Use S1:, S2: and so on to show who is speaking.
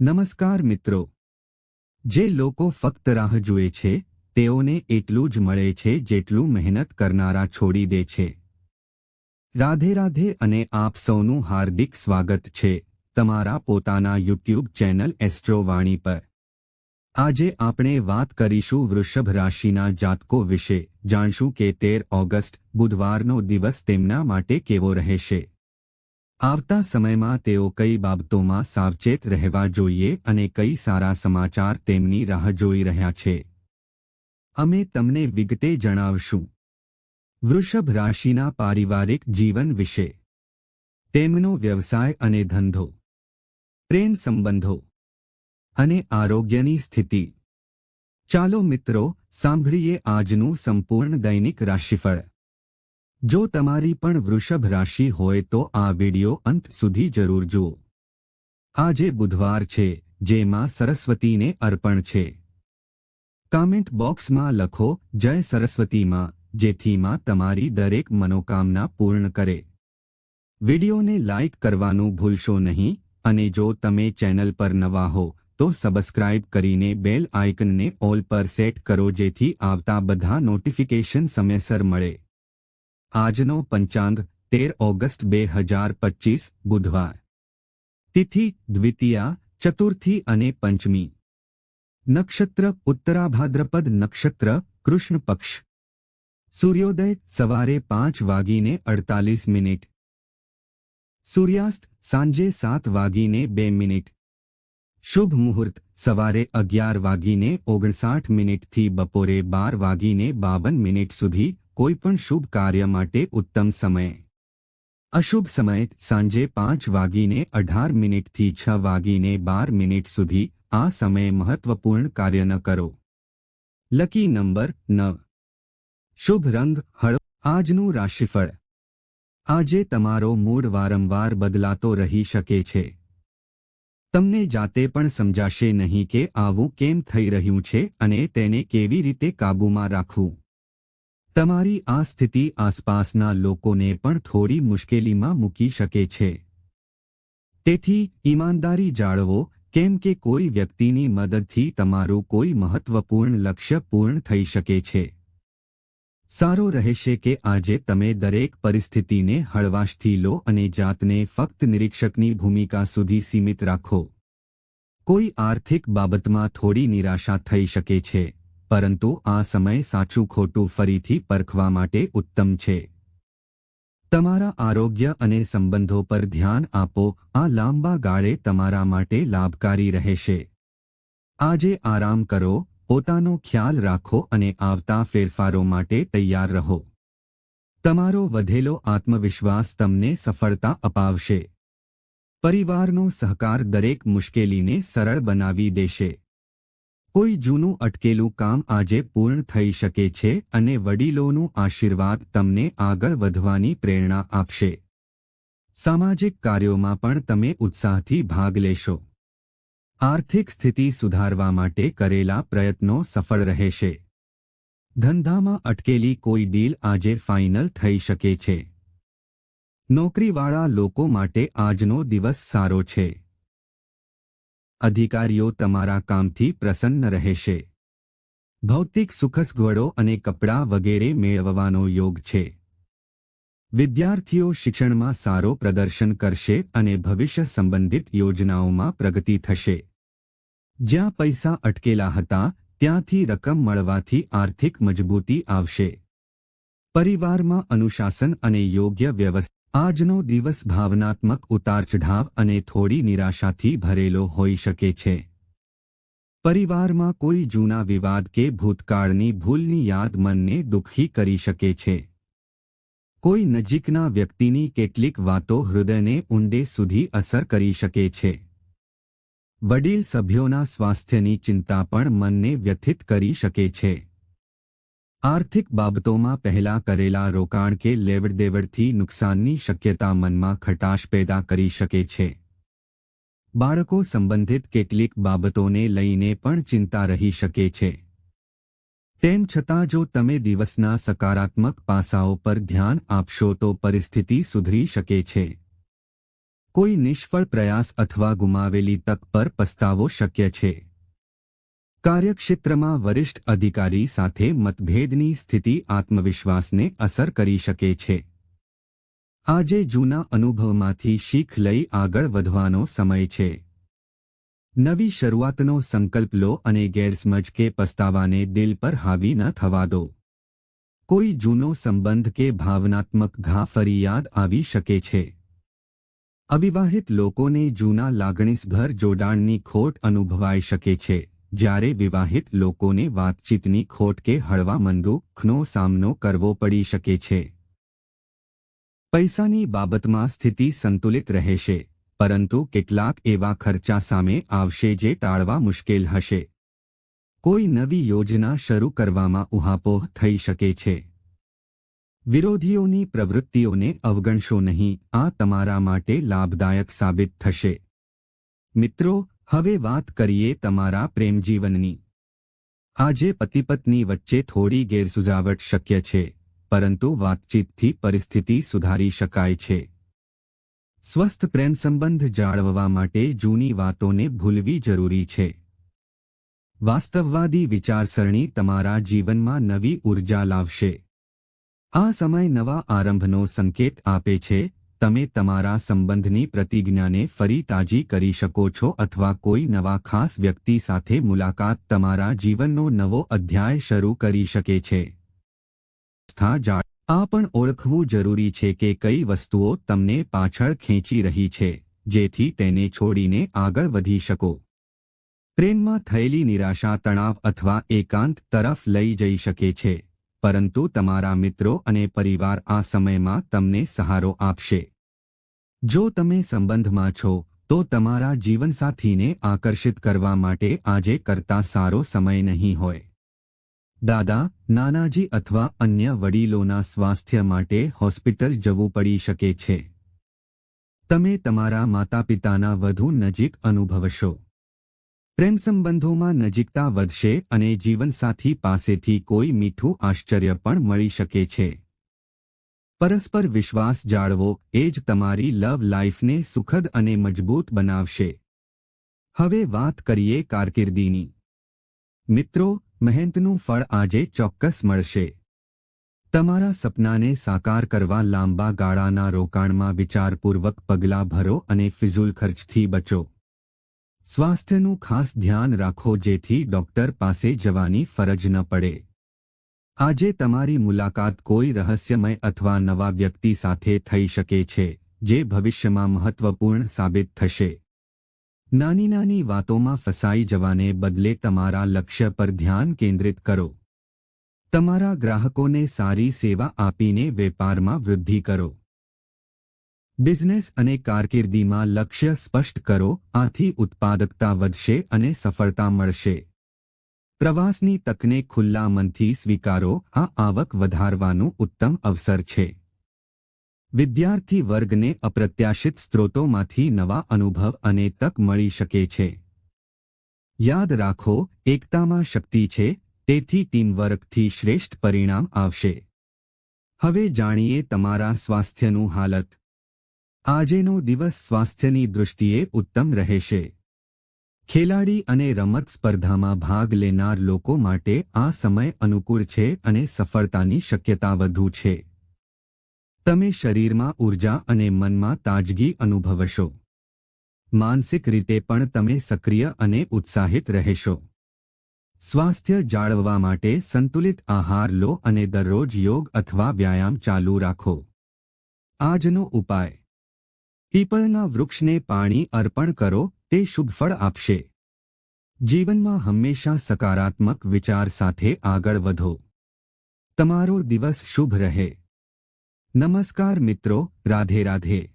S1: નમસ્કાર મિત્રો. જે લોકો ફક્ત રાહ જુએ છે, તેઓને એટલું જ મળે છે જેટલું મહેનત કરનારા છોડી દે છે. રાધે રાધે અને આપ સૌનું હાર્દિક સ્વાગત છે તમારા પોતાના યુટ્યુબ ચેનલ એસ્ટ્રોવાણી પર. આજે આપણે વાત કરીશું વૃષભ રાશિના જાતકો વિશે. જાણશું કે તેર ઓગસ્ટ બુધવારનો દિવસ તેમના માટે કેવો રહેશે. આવતા સમયમાં તેઓ કઈ બાબતોમાં સાવચેત રહેવા જોઈએ અને કઈ સારા સમાચાર તેમની રાહ જોઈ રહ્યા છે? અમે તમને વિગતે જણાવશું. વૃષભ રાશિના પારિવારિક જીવન વિશે. તેમનો વ્યવસાય અને ધંધો. પ્રેમ સંબંધો. અને આરોગ્યની સ્થિતિ. ચાલો મિત્રો, સાંભળીએ આજનું સંપૂર્ણ દૈનિક રાશિફળ. જો તમારી પણ વૃષભ રાશિ હોય તો આ વિડિયો અંત સુધી જરૂર જુઓ. આજે બુધવાર છે, જેમાં સરસ્વતીને અર્પણ છે. કામેન્ટ બોક્સમાં લખો, જય સરસ્વતીમાં જેથી માં તમારી દરેક મનોકામના પૂર્ણ કરે. વિડિયોને લાઇક કરવાનું ભૂલશો નહીં, અને જો તમે ચેનલ પર નવા હો, તો સબસ્ક્રાઇબ કરીને બેલ આઇકનને ઓલ પર સેટ કરો જેથી આવતા બધા નોટિફિકેશન સમયસર મળે. આજનો પંચાંગ તેર ઓગસ્ટ બે હજાર પચીસ બુધવાર તિથિ દ્વિતીયા ચતુર્થી અને પંચમી નક્ષત્ર ઉત્તરાભાદ્રપદ નક્ષત્ર કૃષ્ણ પક્ષ સૂર્યોદય સવારે પાંચ વાગીને અડતાલીસ મિનિટ સૂર્યાસ્ત સાંજે સાત વાગીને બે મિનિટ શુભ મુહૂર્ત સવારે અગિયાર વાગીને ઓગણસાઠ મિનિટથી બપોરે બાર વાગીને બાવન મિનિટ સુધી કોઈપણ શુભ કાર્ય માટે ઉત્તમ સમય. અશુભ સમય સાંજે પાંચ વાગીને અઢાર મિનિટથી છ વાગીને બાર મિનિટ સુધી આ સમયે મહત્વપૂર્ણ કાર્ય ન કરો. લકી નંબર નવ. શુભ રંગ હળ આજનું રાશિફળ. આજે તમારો મૂડ વારંવાર બદલાતો રહી શકે છે. તમને જાતે પણ સમજાશે નહીં કે આવું કેમ થઈ રહ્યું છે અને તેને કેવી રીતે કાબૂમાં રાખવું. તમારી આ સ્થિતિ આસપાસના લોકોને પણ થોડી મુશ્કેલીમાં મૂકી શકે છે. તેથી, ઈમાનદારી જાળવો, કેમ કે કોઈ વ્યક્તિની મદદથી તમારું કોઈ મહત્વપૂર્ણ લક્ષ્ય પૂર્ણ થઈ શકે છે. સારો રહેશે કે આજે તમે દરેક પરિસ્થિતિને હળવાશથી લો અને જાતને ફક્ત નિરીક્ષકની ભૂમિકા સુધી સીમિત રાખો. કોઈ આર્થિક બાબતમાં થોડી નિરાશા થઈ શકે છે. પરંતુ આ સમય સાચું ખોટું ફરીથી પરખવા માટે ઉત્તમ છે. તમારા આરોગ્ય અને સંબંધો પર ધ્યાન આપો, આ લાંબા ગાળે તમારા માટે લાભકારી રહેશે. આજે આરામ કરો, પોતાનો ખ્યાલ રાખો અને આવતા ફેરફારો માટે તૈયાર રહો. તમારો વધેલો આત્મવિશ્વાસ તમને સફળતા અપાવશે. પરિવારનો સહકાર દરેક મુશ્કેલીને સરળ બનાવી દેશે. કોઈ જૂનું અટકેલું કામ આજે પૂર્ણ થઈ શકે છે અને વડીલોનું આશીર્વાદ તમને આગળ વધવાની પ્રેરણા આપશે. સામાજિક કાર્યોમાં પણ તમે ઉત્સાહથી ભાગ લેશો. આર્થિક સ્થિતિ સુધારવા માટે કરેલા પ્રયત્નો સફળ રહેશે. ધંધામાં અટકેલી કોઈ ડીલ આજે ફાઇનલ થઈ શકે છે. નોકરીવાળા લોકો માટે આજનો દિવસ સારો છે. અધિકારીઓ તમારા કામથી પ્રસન્ન રહેશે. ભૌતિક સુખસગવડો અને કપડાં વગેરે મેળવવાનો યોગ છે. વિદ્યાર્થીઓ શિક્ષણમાં સારો પ્રદર્શન કરશે અને ભવિષ્ય સંબંધિત યોજનાઓમાં પ્રગતિ થશે. જ્યાં પૈસા અટકેલા હતા, ત્યાંથી રકમ મળવાથી આર્થિક મજબૂતી આવશે. પરિવારમાં અનુશાસન અને યોગ્ય વ્યવસ્થા આજનો દિવસ ભાવનાત્મક ઉતાર ચઢાવ અને થોડી નિરાશાથી ભરેલો હોઈ શકે છે. પરિવારમાં કોઈ જૂના વિવાદ કે ભૂતકાળની ભૂલની યાદ મનને દુઃખી કરી શકે છે. કોઈ નજીકના વ્યક્તિની કેટલીક વાતો હૃદયને ઊંડે સુધી અસર કરી શકે છે. વડીલ સભ્યોના સ્વાસ્થ્યની ચિંતા પણ મનને વ્યથિત કરી શકે છે. આર્થિક બાબતોમાં પહેલા કરેલા રોકાણ કે લેવડદેવડથી નુકસાનની શક્યતા મનમાં ખટાશ પેદા કરી શકે છે. બાળકો સંબંધિત કેટલીક બાબતોને લઈને પણ ચિંતા રહી શકે છે. તેમ છતાં જો તમે દિવસના સકારાત્મક પાસાઓ પર ધ્યાન આપશો તો પરિસ્થિતિ સુધરી શકે છે. કોઈ નિષ્ફળ પ્રયાસ અથવા ગુમાવેલી તક પર પસ્તાવો શક્ય છે. કાર્યક્ષેત્રમાં વરિષ્ઠ અધિકારી સાથે મતભેદની સ્થિતિ આત્મવિશ્વાસને અસર કરી શકે છે. આજે જૂના અનુભવમાંથી શીખ લઈ આગળ વધવાનો સમય છે. નવી શરૂઆતનો સંકલ્પ લો અને ગેરસમજ કે પસ્તાવાને દિલ પર હાવી ન થવા દો. કોઈ જૂનો સંબંધ કે ભાવનાત્મક ઘા ફરી યાદ આવી શકે છે. અવિવાહિત લોકોને જૂના લાગણીસભર જોડાણની ખોટ અનુભવાઈ શકે છે. જ્યારે વિવાહિત લોકોને વાતચીતની ખોટ કે હળવા મંદુખનો સામનો કરવો પડી શકે છે. પૈસાની બાબતમાં સ્થિતિ સંતુલિત રહેશે, પરંતુ કેટલાક એવા ખર્ચા સામે આવશે જે ટાળવા મુશ્કેલ હશે. કોઈ નવી યોજના શરૂ કરવામાં ઉહાપોહ થઈ શકે છે. વિરોધીઓની પ્રવૃત્તિઓને અવગણશો નહીં, આ તમારા માટે લાભદાયક સાબિત થશે. મિત્રો હવે વાત કરીએ તમારા પ્રેમજીવનની. આજે પતિ પત્ની વચ્ચે થોડી ગેરસુજાવટ શક્ય છે, પરંતુ વાતચીતથી પરિસ્થિતિ સુધારી શકાય છે. સ્વસ્થ પ્રેમ સંબંધ જાળવવા માટે જૂની વાતોને ભૂલવી જરૂરી છે. વાસ્તવવાદી વિચારસરણી તમારા જીવનમાં નવી ઊર્જા લાવશે. આ સમય નવા આરંભનો સંકેત આપે છે તમે તમારા સંબંધની પ્રતિજ્ઞાને ફરી તાજી કરી શકો છો અથવા કોઈ નવા ખાસ વ્યક્તિ સાથે મુલાકાત તમારા જીવનનો નવો અધ્યાય શરૂ કરી શકે છે. આ પણ ઓળખવું જરૂરી છે કે કઈ વસ્તુઓ તમને પાછળ ખેંચી રહી છે, જેથી તેને છોડીને આગળ વધી શકો. પ્રેમમાં થયેલી નિરાશા, તણાવ અથવા એકાંત તરફ લઈ જઈ શકે છે. પરંતુ તમારા મિત્રો અને પરિવાર આ સમયમાં તમને સહારો આપશે. જો તમે સંબંધમાં છો, તો તમારા જીવનસાથીને આકર્ષિત કરવા માટે આજે કરતા સારો સમય નહીં હોય. દાદા, નાનાજી અથવા અન્ય વડીલોના સ્વાસ્થ્ય માટે હોસ્પિટલ જવું પડી શકે છે. તમે તમારા માતાપિતાના વધુ નજીક અનુભવશો. પ્રેમ સંબંધોમાં નજીકતા વધશે અને જીવનસાથી પાસેથી કોઈ મીઠું આશ્ચર્ય પણ મળી શકે છે. પરસ્પર વિશ્વાસ જાળવો, એ જ તમારી લવ લાઈફને સુખદ અને મજબૂત બનાવશે. હવે વાત કરીએ કારકિર્દીની. મિત્રો, મહેનતનું ફળ આજે ચોક્કસ મળશે. તમારા સપનાને સાકાર કરવા લાંબા ગાળાના રોકાણમાં વિચારપૂર્વક પગલાં ભરો અને ફિઝુલ ખર્ચથી બચો. સ્વાસ્થ્યનું ખાસ ધ્યાન રાખો જેથી ડોક્ટર પાસે જવાની ફરજ ન પડે. આજે તમારી મુલાકાત કોઈ રહસ્યમય અથવા નવા વ્યક્તિ સાથે થઈ શકે છે, જે ભવિષ્યમાં મહત્વપૂર્ણ સાબિત થશે. નાની નાની વાતોમાં ફસાઈ જવાને બદલે તમારા લક્ષ્ય પર ધ્યાન કેન્દ્રિત કરો. તમારા ગ્રાહકોને સારી સેવા આપીને વેપારમાં વૃદ્ધિ કરો. બિઝનેસ અને કારકિર્દીમાં લક્ષ્ય સ્પષ્ટ કરો, આથી ઉત્પાદકતા વધશે અને સફળતા મળશે. પ્રવાસની તકને ખુલ્લા મનથી સ્વીકારો, આ આવક વધારવાનું ઉત્તમ અવસર છે. વિદ્યાર્થી વર્ગને અપ્રત્યાશિત સ્ત્રોતોમાંથી નવા અનુભવ અને તક મળી શકે છે. યાદ રાખો, એકતામાં શક્તિ છે, તેથી ટીમવર્કથી શ્રેષ્ઠ પરિણામ આવશે. હવે જાણીએ તમારા સ્વાસ્થ્યનું હાલત. આજેનો દિવસ સ્વાસ્થ્યની દૃષ્ટિએ ઉત્તમ રહેશે. ખેલાડી અને રમત સ્પર્ધામાં ભાગ લેનાર લોકો માટે આ સમય અનુકૂળ છે અને સફળતાની શક્યતા વધુ છે. તમે શરીરમાં ઊર્જા અને મનમાં તાજગી અનુભવશો. માનસિક રીતે પણ તમે સક્રિય અને ઉત્સાહિત રહેશો. સ્વાસ્થ્ય જાળવવા માટે સંતુલિત આહાર લો અને દરરોજ યોગ અથવા વ્યાયામ ચાલુ રાખો. આજનો ઉપાય. પીપળના વૃક્ષને પાણી અર્પણ કરો, તે શુભ ફળ આપશે. જીવનમાં હંમેશા સકારાત્મક વિચાર સાથે આગળ વધો. તમારો દિવસ શુભ રહે. નમસ્કાર મિત્રો, રાધે રાધે.